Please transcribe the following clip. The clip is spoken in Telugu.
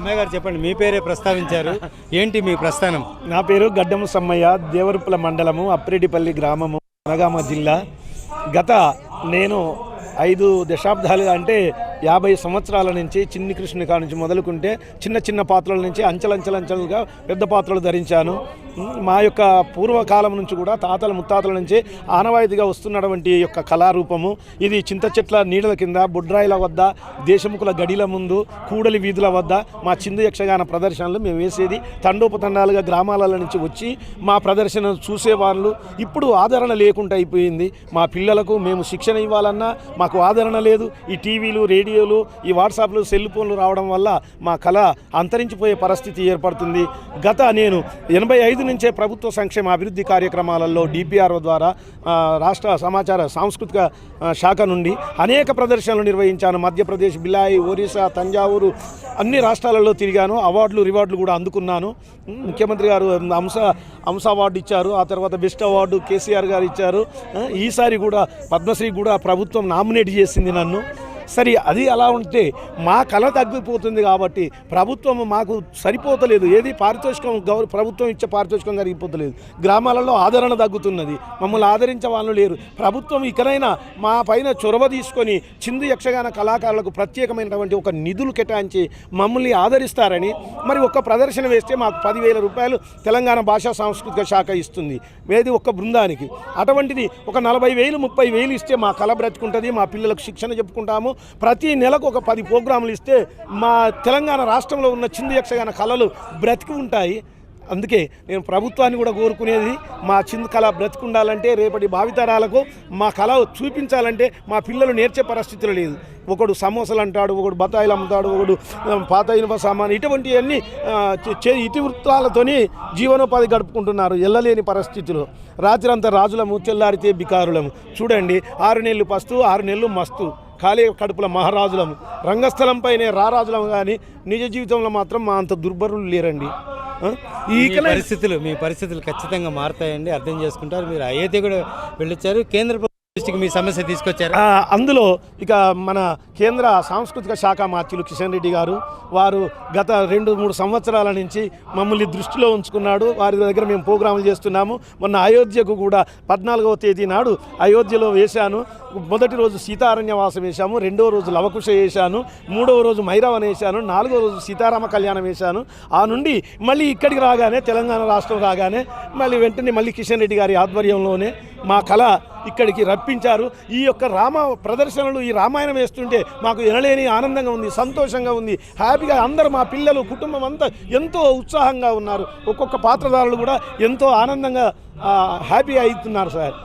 అమ్మాయి గారు చెప్పండి మీ పేరే ప్రస్తావించారు. ఏంటి మీ ప్రస్థానం? నా పేరు గడ్డము సమ్మయ్య దేవరుపుల మండలము అప్పిరెడ్డిపల్లి గ్రామము అనగామ జిల్లా. గత నేను ఐదు దశాబ్దాలుగా అంటే యాభై సంవత్సరాల నుంచి చిన్ని కృష్ణుని కాడ నుంచి మొదలుకుంటే చిన్న చిన్న పాత్రల నుంచి అంచెలంచెలంచెలుగా పెద్ద పాత్రలు ధరించాను. మా యొక్క పూర్వకాలం నుంచి కూడా తాతల ముత్తాతల నుంచి ఆనవాయితీగా వస్తున్నటువంటి యొక్క కళారూపము. ఇది చింత చెట్ల నీడల కింద బుడ్రాయిల వద్ద దేశముఖుల గడిల ముందు కూడలి వీధుల వద్ద మా చిందు యక్షగాన ప్రదర్శనలు మేము వేసేది. తండోపతండాలుగా గ్రామాల నుంచి వచ్చి మా ప్రదర్శన చూసేవాళ్ళు. ఇప్పుడు ఆదరణ లేకుండా అయిపోయింది. మా పిల్లలకు మేము శిక్షణ ఇవ్వాలన్నా మాకు ఆదరణ లేదు. ఈ టీవీలు రేడియోలు ఈ వాట్సాప్లు సెల్ ఫోన్లు రావడం వల్ల మా కళ అంతరించిపోయే పరిస్థితి ఏర్పడుతుంది. గత నేను ఎనభై ఐదు నుంచే ప్రభుత్వ సంక్షేమ అభివృద్ధి కార్యక్రమాలలో డిపిఆర్ఓ ద్వారా రాష్ట్ర సమాచార సాంస్కృతిక శాఖ నుండి అనేక ప్రదర్శనలు నిర్వహించాను. మధ్యప్రదేశ్ బిలాయి ఒరిస్సా తంజావూరు అన్ని రాష్ట్రాలలో తిరిగాను. అవార్డులు రివార్డులు కూడా అందుకున్నాను. ముఖ్యమంత్రి గారు అంశ అంశ అవార్డు ఇచ్చారు. ఆ తర్వాత బెస్ట్ అవార్డు కేసీఆర్ గారు ఇచ్చారు. ఈసారి కూడా పద్మశ్రీ కూడా ప్రభుత్వం నామినేట్ చేసింది నన్ను. సరే అది అలా ఉంటే మా కళ తగ్గిపోతుంది కాబట్టి ప్రభుత్వం మాకు సరిపోతలేదు. ఏది పారితోషికం గౌరవ ప్రభుత్వం ఇచ్చే పారితోషికం జరిగిపోతలేదు. గ్రామాలలో ఆదరణ తగ్గుతున్నది. మమ్మల్ని ఆదరించే వాళ్ళు లేరు. ప్రభుత్వం ఇకనైనా మా పైన చొరవ తీసుకొని చిందు యక్షగాన కళాకారులకు ప్రత్యేకమైనటువంటి ఒక నిధులు కేటాయించి మమ్మల్ని ఆదరిస్తారని మరి ఒక్క ప్రదర్శన వేస్తే మాకు పదివేల రూపాయలు తెలంగాణ భాషా సాంస్కృతిక శాఖ ఇస్తుంది. ఏది ఒక్క బృందానికి. అటువంటిది ఒక నలభై వేలు ముప్పై వేలు ఇస్తే మా కళ బ్రతుకుంటుంది మా పిల్లలకు శిక్షణ చెప్పుకుంటాము ప్రతి నెలకు ఒక పది ప్రోగ్రాములు ఇస్తే మా తెలంగాణ రాష్ట్రంలో ఉన్న చిందు యక్షగాన కళలు బ్రతికి ఉంటాయి. అందుకే నేను ప్రభుత్వాన్ని కూడా కోరుకునేది మా చిందు కళ బ్రతికుండాలంటే రేపటి భావితరాలకు మా కళ చూపించాలంటే మా పిల్లలు నేర్చే పరిస్థితులు లేదు. ఒకడు సమోసాలు అంటాడు ఒకడు బత్తాయిలు అమ్ముతాడు ఒకడు పాత ఇనుప సామాన్ ఇటువంటివన్నీ చే- చే ఇతివృత్తాలతోని జీవనోపాధి గడుపుకుంటున్నారు. ఎల్లలేని పరిస్థితులు. రాత్రంతా రాజులము తెల్లారితే బికారులము చూడండి ఆరు నెలలు పస్తు ఆరు నెలలు మస్తు. ఖాళీ కడుపుల మహారాజులము రంగస్థలంపైనే రారాజులము కానీ నిజ జీవితంలో మాత్రం మా అంత దుర్భరులు లేరండి? ఈ పరిస్థితులు మీ పరిస్థితులు ఖచ్చితంగా మారుతాయండి అర్థం చేసుకుంటారు. మీరు అయోధ్య కూడా వెళ్ళొచ్చారు. కేంద్ర మీ సమస్య తీసుకొచ్చారు? అందులో ఇక మన కేంద్ర సాంస్కృతిక శాఖ మాత్యులు కిషన్ రెడ్డి గారు వారు గత రెండు మూడు సంవత్సరాల నుంచి మమ్మల్ని దృష్టిలో ఉంచుకున్నాడు. వారి దగ్గర మేము ప్రోగ్రాములు చేస్తున్నాము. మొన్న అయోధ్యకు కూడా పద్నాలుగవ తేదీ నాడు అయోధ్యలో వేశాను. మొదటి రోజు సీతారణ్యవాసం వేశాము రెండవ రోజు లవకుశ వేశాను మూడవ రోజు మైరావన్ వేశాను నాలుగో రోజు సీతారామ కళ్యాణం వేశాను. ఆ నుండి మళ్ళీ ఇక్కడికి రాగానే తెలంగాణ రాష్ట్రం రాగానే మళ్ళీ వెంటనే మళ్ళీ కిషన్ రెడ్డి గారి ఆధ్వర్యంలోనే మా కళ ఇక్కడికి రప్పించారు. ఈ యొక్క రామ ప్రదర్శనలు ఈ రామాయణం వేస్తుంటే మాకు ఎనలేని ఆనందంగా ఉంది సంతోషంగా ఉంది. హ్యాపీగా అందరూ మా పిల్లలు కుటుంబం అంతా ఎంతో ఉత్సాహంగా ఉన్నారు. ఒక్కొక్క పాత్రధారులు కూడా ఎంతో ఆనందంగా హ్యాపీ హ్యాపీగా అవుతున్నారు సార్.